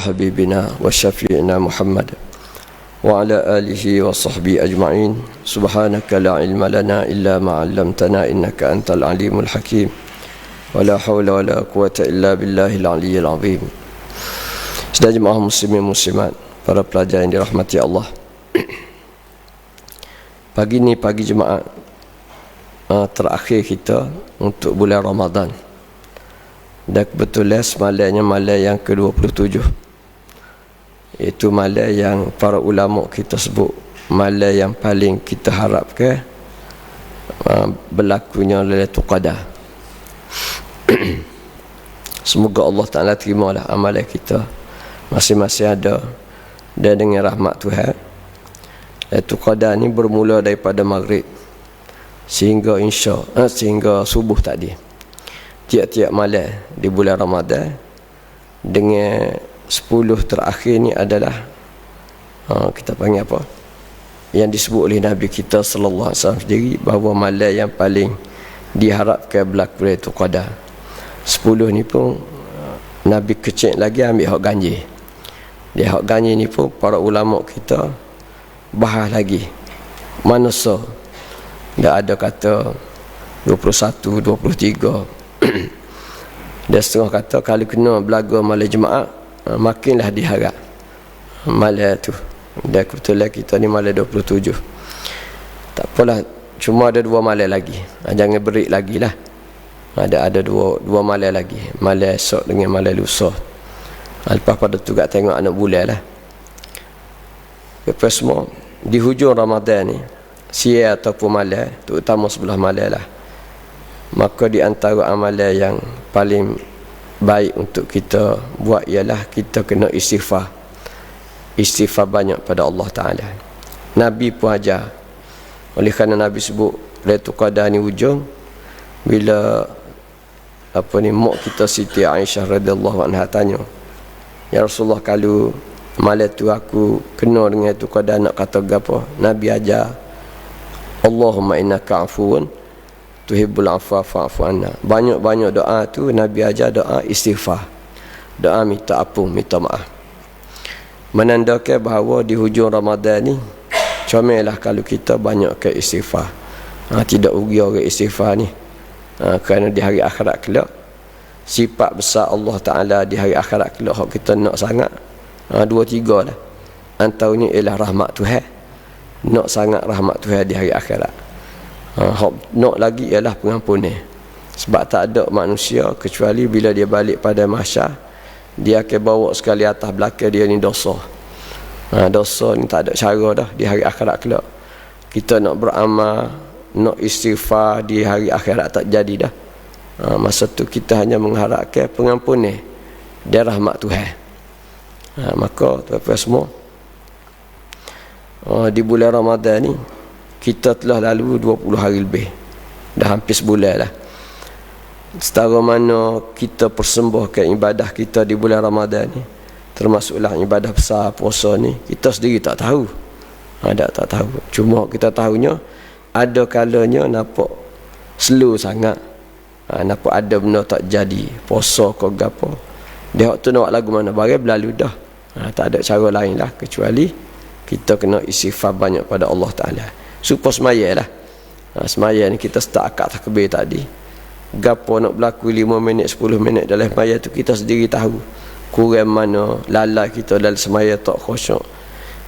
habibina wa syafi'ina Muhammad wa ala alihi wa sahbi ajma'in. Subhanaka la ilma lana illa ma 'allamtana innaka antal alimul hakim. Wa la hawla wa la quwwata illa billahil aliyyil azim. Sedaya jemaah muslimin muslimat para pelajar yang dirahmati Allah. Pagi ni pagi jemaah ah, terakhir kita untuk bulan Ramadan. Dan kebetulan semalanya malam yang ke-27 itu malam yang para ulama kita sebut Malam yang paling kita harapkan uh, Berlakunya Lailatul Qadar. Semoga Allah Ta'ala terimalah amalan kita. Masing-masing ada Dan dengan rahmat Tuhan. Lailatul Qadar ni bermula daripada maghrib Sehingga insya eh, Sehingga subuh tadi. Tiap-tiap malam di bulan Ramadan Dengan sepuluh terakhir ni adalah ha, kita panggil apa? Yang disebut oleh Nabi kita sallallahu alaihi wasallam sendiri bahawa malam yang paling diharapkan berlaku itu qadar. Sepuluh ni pun Nabi kecil lagi ambil hak ganjil. Dia hak ganjil ni pun para ulama kita bahas lagi. So tak ada kata 21 23 dia setengah kata kalau kena belaga malam jemaah Ha, makinlah diharap. Malam tu. Dan kebetulan kita ni malam 27 tak apalah cuma ada dua malam lagi. Ha, jangan berik lagi lah. Ada ada dua dua malam lagi. Malam esok dengan malam lusa. Ha, lepas pada tu kat tengok anak bulan lah. Lepas semua di hujung Ramadan ni siya ataupun malam terutama sebelah malam lah. Maka di antara amalan yang paling baik untuk kita buat ialah kita kena istighfar. Istighfar banyak pada Allah Ta'ala. Nabi pun ajar. Oleh kerana Nabi sebut Laitul Qadar ni ujung bila apa ni mak kita Siti Aisyah radhiyallahu anha tanya Ya Rasulullah kalau malam tu aku kena dengan Laitul Qadar nak kata apa Nabi ajar Allahumma innaka afuun tuhibbul afwa fa'fu anna. Banyak-banyak doa tu Nabi ajar doa istighfar. Doa minta ampun, minta maaf. Menandakan bahawa di hujung Ramadan ni comellah kalau kita banyak ke istighfar. Ha, tidak rugi orang istighfar ni. Ha, kerana di hari akhirat kelak sifat besar Allah Taala di hari akhirat kelak hak kita nak sangat. Ha, dua tiga lah. Antaranya ialah rahmat Tuhan. Nak sangat rahmat Tuhan di hari akhirat ha, nak lagi ialah pengampunan sebab tak ada manusia kecuali bila dia balik pada masyar dia akan bawa sekali atas belakang dia ni dosa. Ha, dosa ni tak ada cara dah di hari akhirat kelak. Kita nak beramal nak istighfar di hari akhirat tak jadi dah. Ha, masa tu kita hanya mengharapkan pengampunan dia rahmat Tuhan. Ha, maka tuan-tuan semua ha, di bulan Ramadan ni kita telah lalu 20 hari lebih. Dah hampir sebulan lah. Setara mana kita persembahkan ibadah kita di bulan Ramadan ni termasuklah ibadah besar puasa ni kita sendiri tak tahu. Ada tak tahu. Cuma kita tahunya ada kalanya nampak slow sangat. Ha, nampak ada benda tak jadi puasa ke apa. Dia waktu nak lagu mana barang berlalu dah. Ha, tak ada cara lain lah kecuali kita kena isi banyak pada Allah Ta'ala supaya semaya lah ha, semaya ni kita start akad takbir tadi. Gapo nak berlaku 5 minit 10 minit dalam semaya tu kita sendiri tahu. Kurang mana lalai kita dalam semaya tak khusyuk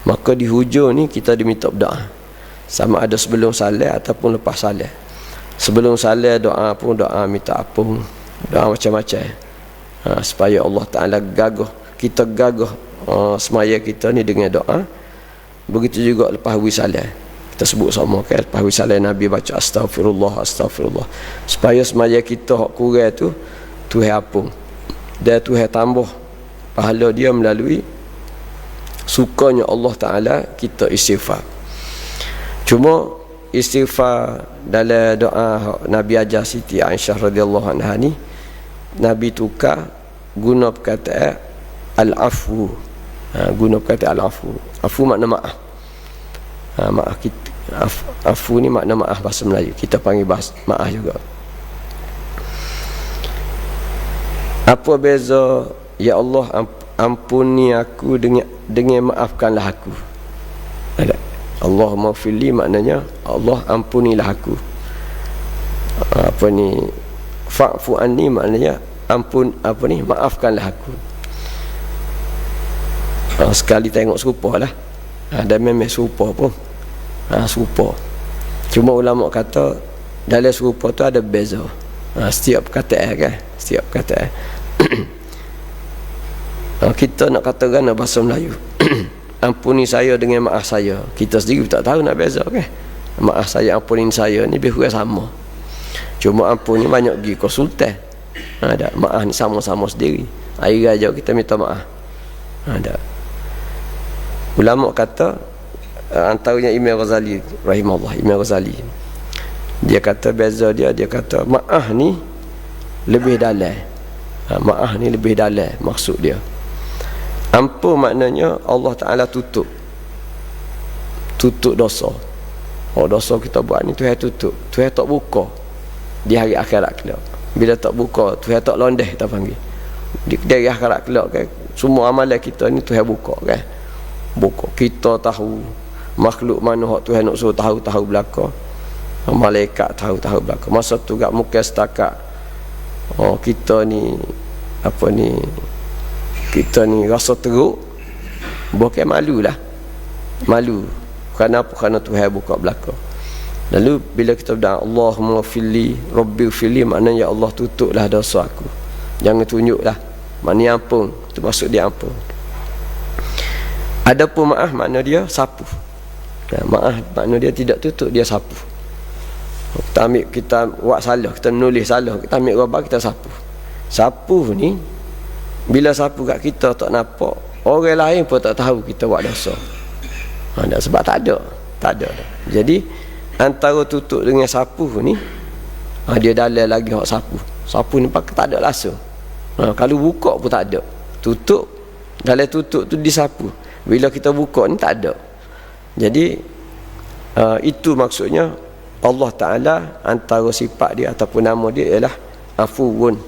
maka di hujung ni kita diminta berdoa. Sama ada sebelum salat ataupun lepas salat sebelum salat doa pun doa minta ampun. Doa macam-macam. Ha, supaya Allah Ta'ala gagah kita gagah uh, semaya kita ni dengan doa. Begitu juga lepas wisalah kita sebut sama kan lepas wisalah Nabi baca astagfirullah astagfirullah supaya semaya kita hak kurang tu Tuhan apung. Dan Tuhan tambah pahala dia melalui sukanya Allah Ta'ala kita istighfar. Cuma istighfar dalam doa Nabi ajar Siti Aisyah radhiyallahu anha ni Nabi tukar guna perkataan al-afu. Ha, guna perkataan al-afu. Afu makna maaf. Ha, maaf kita Af, afu ni makna maaf bahasa Melayu. Kita panggil bahasa maaf juga. Apa beza? Ya Allah ampuni aku dengan dengan maafkanlah aku. Ada. Allahumma fili maknanya Allah ampunilah aku. Apa ni? Fa'fu anni maknanya ampun apa ni? Maafkanlah aku. Ha, sekali tengok serupa lah. Ada ha, memang serupa pun ha, serupa. Cuma ulama kata dalam serupa tu ada beza. Ha, setiap perkataan kan? Setiap perkataan ha, kita nak katakan bahasa Melayu. Ampuni saya dengan maaf saya. Kita sendiri tak tahu nak beza kan? Maaf saya ampuni saya ni lebih kurang sama. Cuma ampun ni banyak pergi konsultan. Ada. Ha, maaf ni sama-sama sendiri. Hari raja kita minta maaf. Ada. Ha, ulama kata antaranya Imam Ghazali rahimahullah Imam Ghazali. Dia kata beza dia dia kata maaf ni lebih dalam ha, maaf ni lebih dalam maksud dia. Ampun maknanya Allah Ta'ala tutup. Tutup dosa. Oh dosa kita buat ni Tuhan tutup. Tuhan tak buka di hari akhirat kelak. Bila tak buka Tuhan tak londeh kita panggil. Di, dari akhirat kelak kan semua amalan kita ni Tuhan buka kan. Buka. Kita tahu makhluk mana hak Tuhan nak suruh tahu-tahu belaka. Malaikat tahu-tahu belaka. Masa tu gak muka setakat oh kita ni apa ni kita ni rasa teruk bukan malu lah. Malu. Kerana apa? Kerana Tuhan buka belaka. Lalu bila kita berdoa Allahumma fili Rabbi fili maknanya ya Allah tutuplah dosa aku. Jangan tunjuklah. Maknanya ampun. Itu maksud dia ampun. Adapun maaf makna dia sapu. Ya, maaf makna dia tidak tutup dia sapu. Kita ambil kita buat salah, kita menulis salah, kita ambil gambar kita sapu. Sapu ni bila sapu kat kita tak nampak, orang lain pun tak tahu kita buat dosa. Ha, sebab tak ada. Tak ada. Jadi antara tutup dengan sapu ni ha, dia dalam lagi hak sapu. Sapu ni pakai tak ada langsung. Ha, kalau buka pun tak ada. Tutup dalam tutup tu disapu bila kita buka ni tak ada jadi uh, itu maksudnya Allah Ta'ala antara sifat dia ataupun nama dia ialah afuun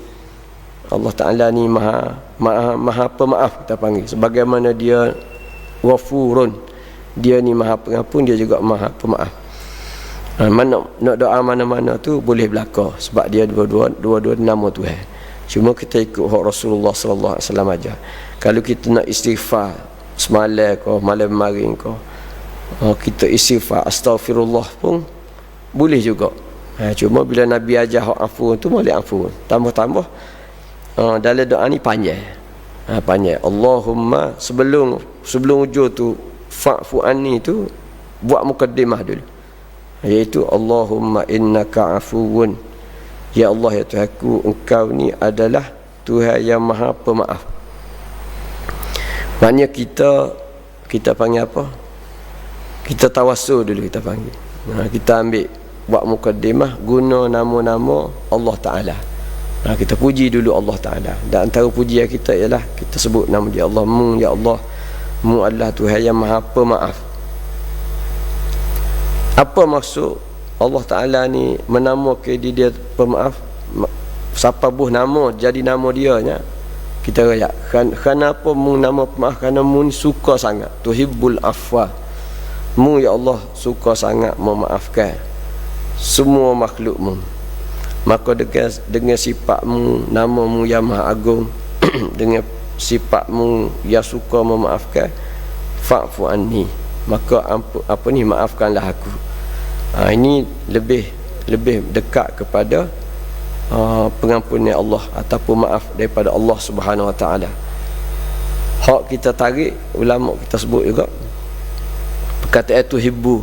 Allah Ta'ala ni maha maha, maha pemaaf kita panggil. Sebagaimana dia wafurun dia ni maha pengampun dia juga maha pemaaf. Uh, mana nak doa mana-mana tu boleh berlaku sebab dia dua-dua dua-dua nama Tuhan. Cuma kita ikut Rasulullah sallallahu alaihi wasallam aja. Kalau kita nak istighfar semalam kau malam kemarin kau oh, kita istighfar astagfirullah pun boleh juga. Ha, cuma bila Nabi ajar hak afu tu boleh afu tambah-tambah uh, dalam doa ni panjang. Ha, panjang. Allahumma sebelum sebelum hujung tu fa'fu anni tu buat mukaddimah dulu. Iaitu Allahumma innaka afuun ya Allah ya Tuhanku engkau ni adalah Tuhan yang maha pemaaf. Maknanya kita kita panggil apa? Kita tawasul dulu kita panggil. Ha, kita ambil buat mukadimah guna nama-nama Allah Taala. Ha, kita puji dulu Allah Taala. Dan antara pujian kita ialah kita sebut nama dia Allah mu ya Allah mu adalah Tuhan yang Maha Pemaaf. Apa maksud Allah Taala ni menamakan dia pemaaf? Siapa buh nama jadi nama dia nya? kita raya kan kenapa mu nama pemaaf kerana mu suka sangat tuhibbul afwa mu ya Allah suka sangat memaafkan semua makhlukmu. Maka dengan dengan sifatmu namamu yang maha agung dengan sifatmu yang suka memaafkan fa'fu anni. Maka ampu, apa ni maafkanlah aku. Ha, ini lebih lebih dekat kepada uh, pengampunan Allah ataupun maaf daripada Allah Subhanahu Wa Taala. Hak kita tarik ulama kita sebut juga perkataan itu hibu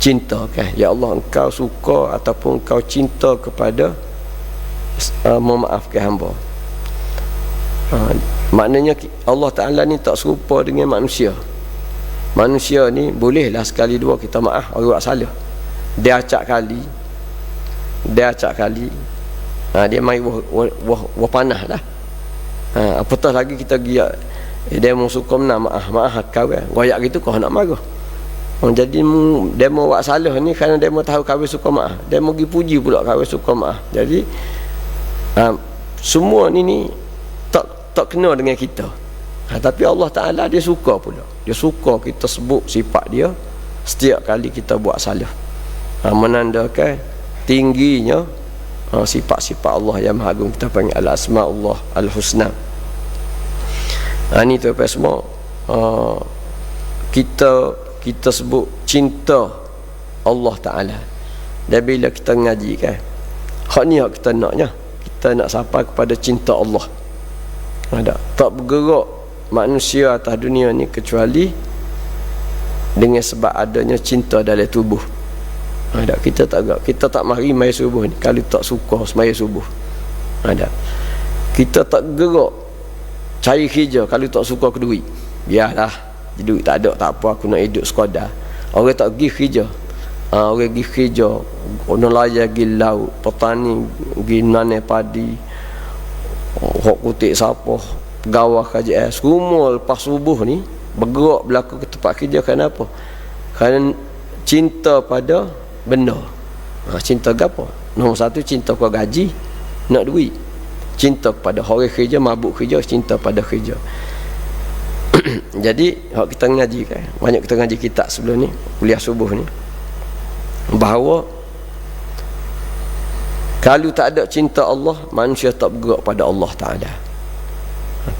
cinta kan? Ya Allah engkau suka ataupun engkau cinta kepada uh, memaafkan hamba. Uh, maknanya Allah Ta'ala ni tak serupa dengan manusia. Manusia ni bolehlah sekali dua kita maaf orang buat salah. Dia acak kali dia acak kali ha, dia mai wah, wah, wah, panah lah. Ha, apatah lagi kita pergi eh, dia mau suka menang maaf maaf kau kan? Goyak gitu kau nak marah oh, jadi mau buat salah ni kerana mau tahu kau suka dia mau pergi puji pula kau suka maaf jadi ha, semua ni ni tak tak kena dengan kita. Ha, tapi Allah Ta'ala dia suka pula. Dia suka kita sebut sifat dia setiap kali kita buat salah. Ha, menandakan tingginya ha, sifat-sifat Allah yang maha agung kita panggil al-asma'ullah al-husna. Ha, ni tu apa semua? Ha, kita kita sebut cinta Allah Ta'ala. Dan bila kita ngaji kan hak ni hak kita naknya. Kita nak sampai kepada cinta Allah. Ada tak? Bergerak manusia atas dunia ni kecuali dengan sebab adanya cinta dalam tubuh. Ada kita tak agak kita tak mari mai subuh ni. Kalau tak suka semaya subuh. Ada kita tak gerak cari kerja. Kalau tak suka ke duit. Biarlah duit tak ada tak apa aku nak hidup sekadar. Orang tak pergi kerja. Ha, orang pergi kerja nelayan pergi laut petani pergi nanai padi hok kutik siapa pegawai KJS semua lepas subuh ni bergerak berlaku ke tempat kerja kenapa kerana cinta pada benda. Ha, cinta ke apa? Nombor satu cinta kepada gaji nak duit. Cinta kepada orang kerja mabuk kerja cinta pada kerja jadi hak kita ngaji kan banyak kita ngaji kitab sebelum ni kuliah subuh ni bahawa kalau tak ada cinta Allah manusia tak bergerak pada Allah Taala.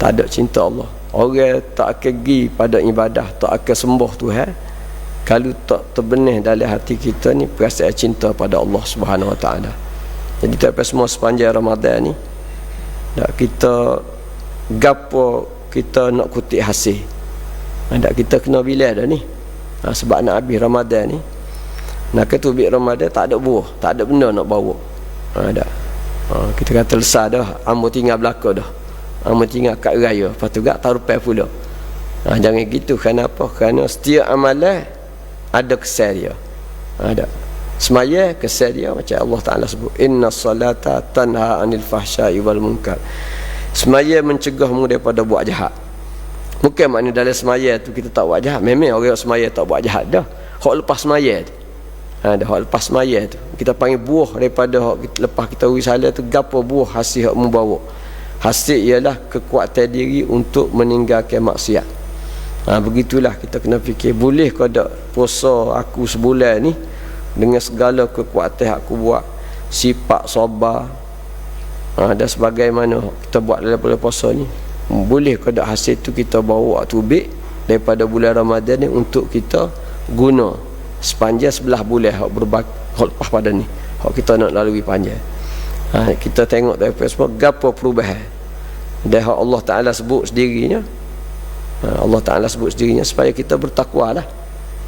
Tak ada cinta Allah. Orang tak akan pergi pada ibadah tak akan sembah Tuhan kalau tak terbenih dalam hati kita ni perasaan cinta pada Allah Subhanahu Wa Taala. Jadi tak semua sepanjang Ramadan ni tak kita gapo kita nak kutip hasil. Tak kita kena bila dah ni. Ha, sebab nak habis Ramadan ni. Nak ketubik Ramadan tak ada buah tak ada benda nak bawa. Ha, tak. Ha, kita kata lesar dah ambo tinggal belakang dah. Ambo tinggal kat raya lepas tu gak tarupai pula. Ha, jangan gitu kenapa? Kerana setiap amalan ada kesan dia. Ada semaya kesan dia macam Allah Taala sebut inna salata tanha anil fahsya'i wal munkar semaya mencegahmu daripada buat jahat. Bukan makna dalam semaya tu kita tak buat jahat. Memang orang semaya tak buat jahat dah. Hak lepas semaya tu. Ha, dah hak lepas semaya tu. Kita panggil buah daripada hak kita, lepas kita risalah tu gapo buah hasil hak membawa hasil ialah kekuatan diri untuk meninggalkan maksiat. Ha, begitulah kita kena fikir boleh ke tak puasa aku sebulan ni dengan segala kekuatan yang aku buat? Sifat sabar ha, dan sebagaimana kita buat dalam bulan puasa ni boleh ke tak hasil tu kita bawa waktu bik daripada bulan Ramadan ni untuk kita guna sepanjang sebelah bulan hak berbak hak lepas pada ni hak kita nak lalui panjang. Ha, kita tengok daripada semua gapo perubahan? Dan hak Allah Ta'ala sebut sendirinya ha, Allah Ta'ala sebut sendirinya supaya kita bertakwa lah.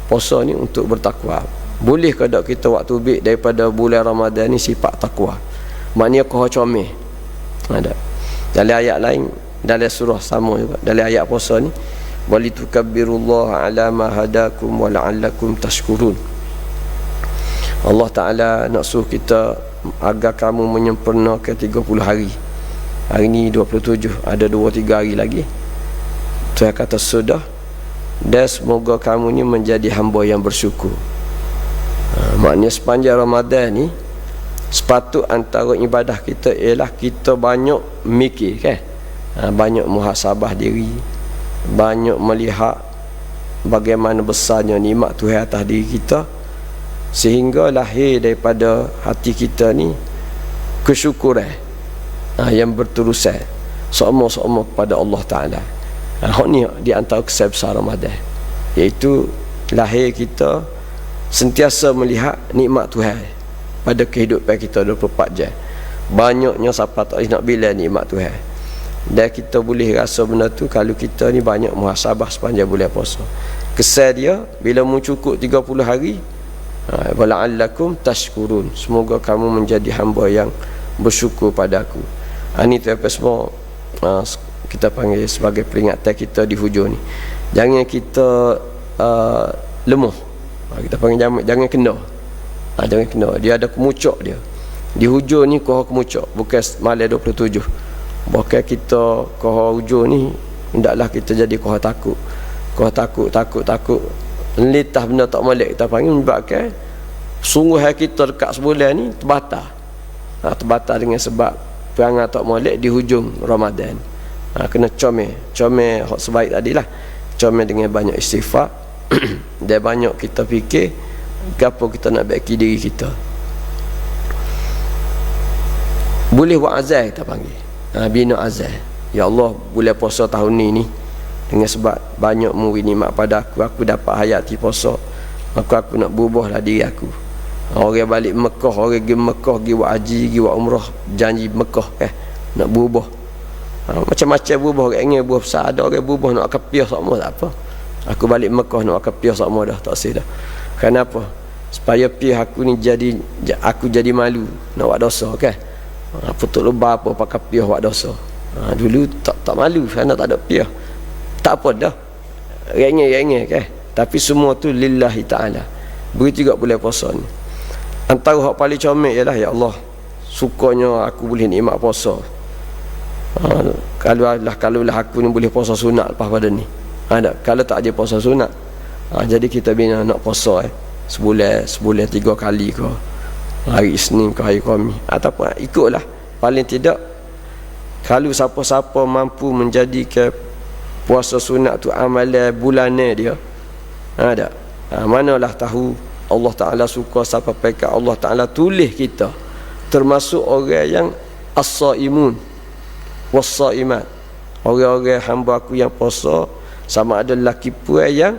Puasa ni untuk bertakwa. Boleh ke tak kita waktu bik daripada bulan Ramadan ni sifat takwa? Maknanya kau comel ada. Dalam ayat lain dalam surah sama juga. Dalam ayat puasa ni walitukabbirullaha ala ma hadakum wa la'allakum tashkurun. Allah Ta'ala nak suruh kita agar kamu menyempurnakan 30 hari. Hari ni 27 ada 2-3 hari lagi. Tuhan kata sudah. Dan semoga kamu ni menjadi hamba yang bersyukur. Ha, maknanya sepanjang Ramadan ni sepatut antara ibadah kita ialah kita banyak mikir kan? Ha, banyak muhasabah diri banyak melihat bagaimana besarnya nikmat Tuhan atas diri kita sehingga lahir daripada hati kita ni kesyukuran ha, yang berterusan sama-sama kepada Allah Ta'ala. Ha, ni di antara kesan besar Ramadan iaitu lahir kita sentiasa melihat nikmat Tuhan pada kehidupan kita 24 jam. Banyaknya siapa tak nak bila nikmat Tuhan dan kita boleh rasa benda tu kalau kita ni banyak muhasabah sepanjang bulan puasa. Kesan dia bila mencukup 30 hari ha, wala'allakum tashkurun. Semoga kamu menjadi hamba yang bersyukur pada aku. Ini ha, tu apa semua ha, kita panggil sebagai peringatan kita di hujung ni. Jangan kita uh, lemah ha, kita panggil jangan, jangan kena ha, jangan kena. Dia ada kemucuk dia. Di hujung ni kau kemucuk. Bukan malam 27 bukan kita kau hujung ni hendaklah kita jadi kau takut. Kau takut takut takut. Litah benda tak molek kita panggil menyebabkan sungguh kita dekat sebulan ni terbatas ha, terbatas dengan sebab perangai tak molek di hujung Ramadan. Ha, kena comel. Comel hak sebaik tadi lah comel dengan banyak istighfar. Dan banyak kita fikir apa kita nak baiki diri kita? Boleh buat azal kita panggil. Ha, bina azal ya Allah boleh puasa tahun ni ni dengan sebab banyak murid nikmat pada aku aku dapat hayati puasa maka aku nak berubahlah diri aku. Orang balik Mekah orang pergi Mekah pergi buat haji pergi buat umrah janji Mekah eh nak berubah ha, macam-macam berubah orang ingin berubah besar. Ada orang berubah nak akan piah sama tak apa. Aku balik Mekah nak akan piah sama dah tak sih dah kenapa? Supaya piah aku ni jadi aku jadi malu nak buat dosa kan ha, putuk lebah apa pakai piah buat dosa? Ha, dulu tak tak malu kerana tak ada piah tak apa dah. Rengeh-rengeh kan tapi semua tu lillahi ta'ala. Begitu juga boleh puasa ni. Antara hak paling comel ialah ya Allah sukanya aku boleh nikmat puasa. Ha, kalau lah kalau lah aku ni boleh puasa sunat lepas pada ni. Ha, kalau tak ada puasa sunat ha, jadi kita bina nak puasa eh. Sebulan sebulan tiga kali ke. Hari Isnin ke hari Khamis. Ataupun ikutlah. Paling tidak kalau siapa-siapa mampu menjadikan puasa sunat tu amalan bulanan dia ha tak? Ha, manalah tahu Allah Taala suka siapa peka Allah Taala tulis kita. Termasuk orang yang as-saimun was-saimat. Orang-orang hamba aku yang puasa sama ada lelaki puan yang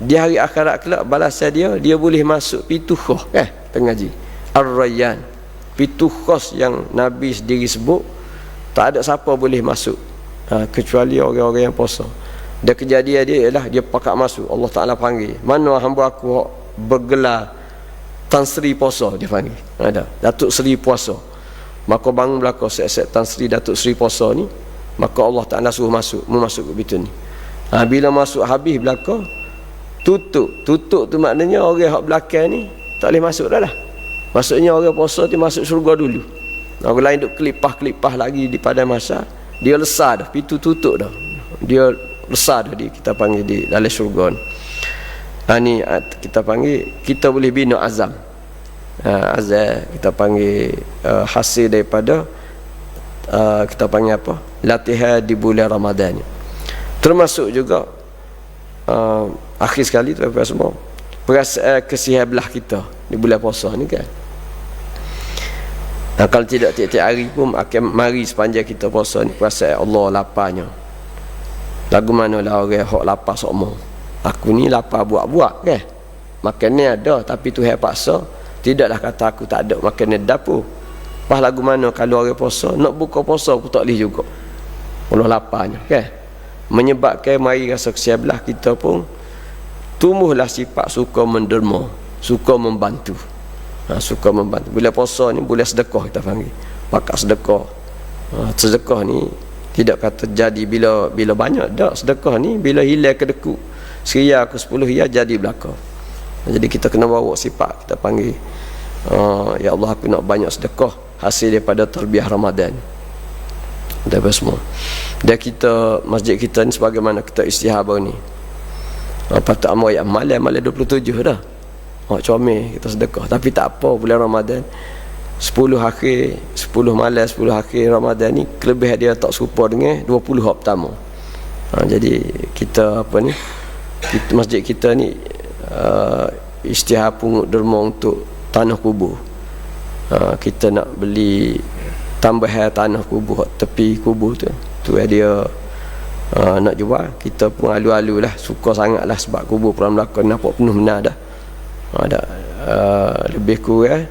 di hari akhirat kelak balasan dia dia boleh masuk pintu khos eh tengah ji ar-rayyan. Pintu khos yang nabi sendiri sebut tak ada siapa boleh masuk. Ha, kecuali orang-orang yang puasa. Dan kejadian dia ialah dia pakak masuk. Allah Ta'ala panggil. Mana hamba aku bergelar Tan Sri puasa dia panggil. Ada Datuk Sri puasa. Maka bangun belaka set-set Tan Sri Datuk Sri puasa ni maka Allah Ta'ala suruh masuk. Mu masuk ke pintu ni. Ha, bila masuk habis belaka tutup. Tutup tu maknanya orang yang belakang ni tak boleh masuk dah lah. Maksudnya orang puasa tu masuk surga dulu. Orang lain duk kelipah-kelipah lagi di pada masa dia lesar dah. Pintu tutup dah. Dia lesar dah dia kita panggil di dalam syurga ha, ni kita panggil kita boleh bina azam. Ha, azam kita panggil uh, hasil daripada uh, kita panggil apa? Latihan di bulan Ramadan ni. Termasuk juga uh, akhir sekali tu apa semua perasaan kesihan belah kita di bulan puasa ni kan Nah, kalau tidak tiap-tiap hari pun akan mari sepanjang kita puasa ni perasaan Allah laparnya. Lagu mana lah orang hok lapar sokmo. Aku ni lapar buat-buat ke? Makan ni ada tapi tu paksa. Tidaklah kata aku tak ada makan ni dapur. Pas lagu mana kalau orang puasa nak buka puasa pun tak boleh juga. Allah laparnya ke? Menyebabkan mari rasa kesiabelah kita pun tumbuhlah sifat suka menderma, suka membantu. Ha, suka membantu. Bila puasa ni boleh sedekah kita panggil. Pakat sedekah. Ha, sedekah ni tidak kata jadi bila bila banyak. Tak sedekah ni bila hilang kedekut seria aku 10 ya jadi belaka. Jadi kita kena bawa sifat kita panggil. Uh, ya Allah aku nak banyak sedekah hasil daripada terbiah Ramadan. Dan semua. Dan kita masjid kita ni sebagaimana kita istihar baru ni apa tak amal yang malam malam 27 dah. Mak comel kita sedekah. Tapi tak apa bulan Ramadan 10 hari 10 malam 10 hari Ramadan ni Kelebihan dia tak serupa dengan 20 hari pertama. Ha, Jadi kita apa ni kita, Masjid kita ni uh, Istihar pungut derma untuk Tanah kubur. Uh, Kita nak beli Tambahan tanah kubur Tepi kubur tu. Tu dia uh, Nak jual Kita pun alu-alu lah Suka sangat lah Sebab kubur Pulang belakang Nampak penuh benar dah. Ada uh, lebih kurang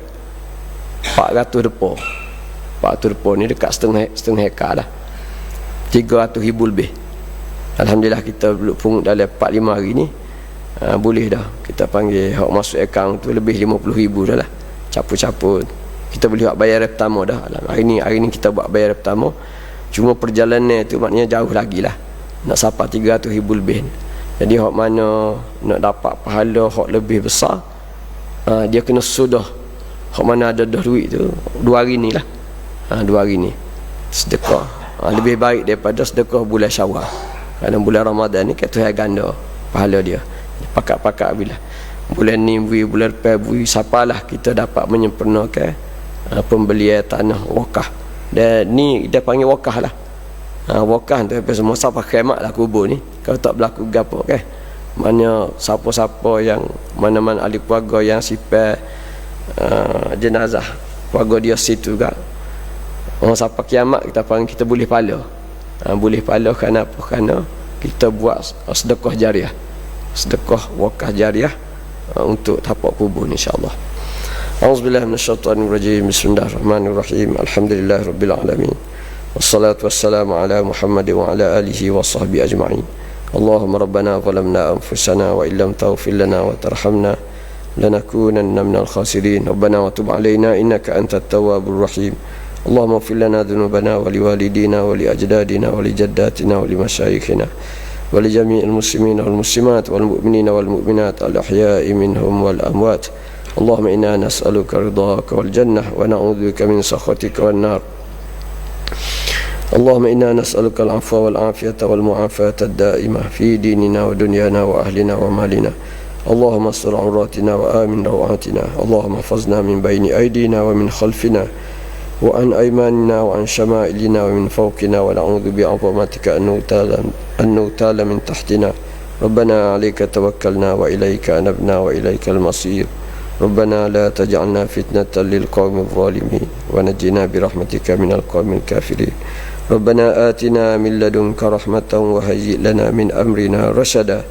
400 depa 400 depa ni dekat setengah setengah hektar dah. 300 ribu lebih. Alhamdulillah kita belum pungut dalam 4-5 hari ni uh, boleh dah. Kita panggil hak masuk akaun tu lebih 50 ribu dah lah. Capur-capur kita boleh buat bayar pertama dah. Hari ni hari ni kita buat bayar pertama. Cuma perjalanan tu maknanya jauh lagi lah nak sampai 300 ribu lebih. Jadi hak mana nak dapat pahala hak lebih besar ha, dia kena sudah. Hak mana ada dah duit tu dua hari ni lah. Ha, dua hari ni. Sedekah. Ha, lebih baik daripada sedekah bulan syawal. Kerana bulan Ramadan ni kata Tuhan ganda pahala dia. Pakat-pakat bila. Bulan ni bui, bulan lepas bui siapalah kita dapat menyempurnakan uh, pembelian tanah wakah. Dan ni dia panggil wakah lah ha, wakah tu apa semua siapa khemat lah kubur ni. Kalau tak berlaku gapo kan. Okay? Mana siapa-siapa yang mana-mana ahli keluarga yang sipe uh, ah, jenazah keluarga dia situ juga. Orang siapa kiamat kita panggil kita boleh pala. Ha, boleh pala apa Kerana kita buat sedekah jariah. Sedekah wakah jariah uh, untuk tapak kubur ni Alhamdulillahirobbilalamin أعوذ بالله الشيطان الرجيم بسم الله الرحمن الرحيم الحمد لله رب العالمين والصلاة والسلام على محمد وعلى آله وصحبه أجمعين اللهم ربنا ظلمنا أنفسنا وإن لم تغفر لنا وترحمنا لنكونن من الخاسرين ربنا وتب علينا إنك أنت التواب الرحيم اللهم اغفر لنا ذنوبنا ولوالدينا ولأجدادنا ولجداتنا ولمشايخنا ولجميع المسلمين والمسلمات والمؤمنين والمؤمنات الأحياء منهم والأموات اللهم إنا نسألك رضاك والجنة ونعوذ بك من سخطك والنار اللهم إنا نسألك العفو والعافية والمعافاة الدائمة في ديننا ودنيانا وأهلنا ومالنا. اللهم استر عوراتنا وآمن روعاتنا. اللهم احفظنا من بين أيدينا ومن خلفنا وعن أيماننا وعن شمائلنا ومن فوقنا. ونعوذ بعظمتك أن نغتال, أن نغتال من تحتنا. ربنا عليك توكلنا وإليك أنبنا وإليك المصير. ربنا لا تجعلنا فتنة للقوم الظالمين ونجنا برحمتك من القوم الكافرين. ربنا آتنا من لدنك رحمة وهيئ لنا من أمرنا رشدا.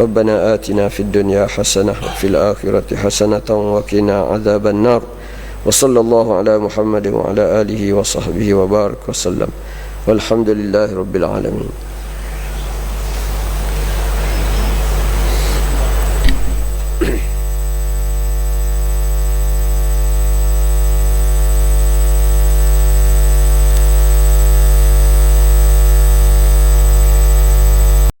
ربنا آتنا في الدنيا حسنة وفي الآخرة حسنة وقنا عذاب النار. وصلى الله على محمد وعلى آله وصحبه وبارك وسلم. والحمد لله رب العالمين.